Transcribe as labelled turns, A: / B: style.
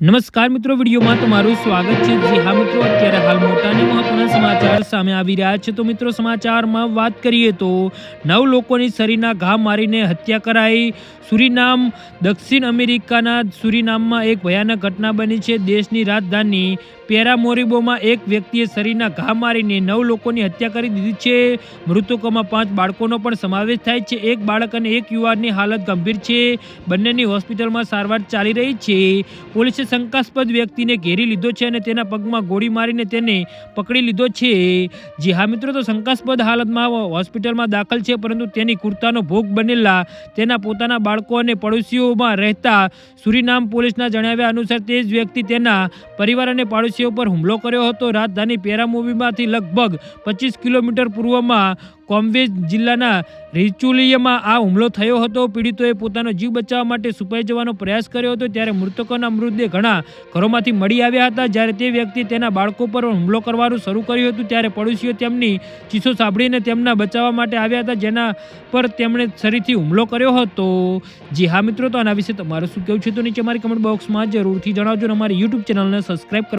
A: નમસ્કાર મિત્રો, વિડીયોમાં તમારું સ્વાગત છે. જી હા મિત્રો, અત્યારે હાલ મોટા અને મહત્વના સમાચાર સામે આવી રહ્યા છે. તો મિત્રો, સમાચારમાં વાત કરીએ તો નવ લોકોની શરીરના ઘા મારીને હત્યા કરાઈ. સુરીનામ દક્ષિણ અમેરિકાના સુરીનામમાં એક ભયાનક ઘટના બની છે. દેશની રાજધાની પેરામોરિબોમાં એક વ્યક્તિએ શરીરના ઘા મારીને નવ લોકોની હત્યા કરી દીધી છે. મૃતકોમાં પાંચ બાળકોનો પણ સમાવેશ થાય છે. એક બાળક અને એક યુવાનની હાલત ગંભીર છે. બંનેની હોસ્પિટલમાં સારવાર ચાલી રહી છે. પોલીસે શંકાસ્પદ વ્યક્તિને ઘેરી લીધો છે અને તેના પગમાં ગોળી મારીને તેને પકડી લીધો છે. જી હા મિત્રો, તો શંકાસ્પદ હાલતમાં હોસ્પિટલમાં દાખલ છે, પરંતુ તેની કુર્તાનો ભોગ બનેલા તેના પોતાના બાળકો અને પડોશીઓમાં રહેતા સુરીનામ પોલીસના જણાવ્યા અનુસાર તે જ વ્યક્તિ તેના પરિવાર અને પાડોશીઓ પર હુમલો કર્યો હતો. રાજધાની પેરામૂવીમાંથી લગભગ પચીસ કિલોમીટર પૂર્વમાં કોમ્વેજ જિલ્લાના રિચુલિયામાં આ હુમલો થયો હતો. પીડિતોએ પોતાનો જીવ બચાવવા માટે સુપાઈ જવાનો પ્રયાસ કર્યો હતો ત્યારે મૃતકોના મૃતદેહ ઘણા ઘરોમાંથી મળી આવ્યા હતા. જ્યારે તે વ્યક્તિ તેના બાળકો પર હુમલો કરવાનું શરૂ કર્યું હતું ત્યારે પડોશીઓ તેમની ચીસો સાંભળીને તેમના બચાવવા માટે આવ્યા હતા, જેના પર તેમણે ફરીથી હુમલો કર્યો હતો. જી હા મિત્રો, તો આના વિશે તમારું શું કહેવું છે? તો નીચે મારી કમેન્ટ બોક્સમાં જરૂરથી જણાવજો અને અમારી યુટ્યુબ ચેનલને સબસ્ક્રાઈબ કરો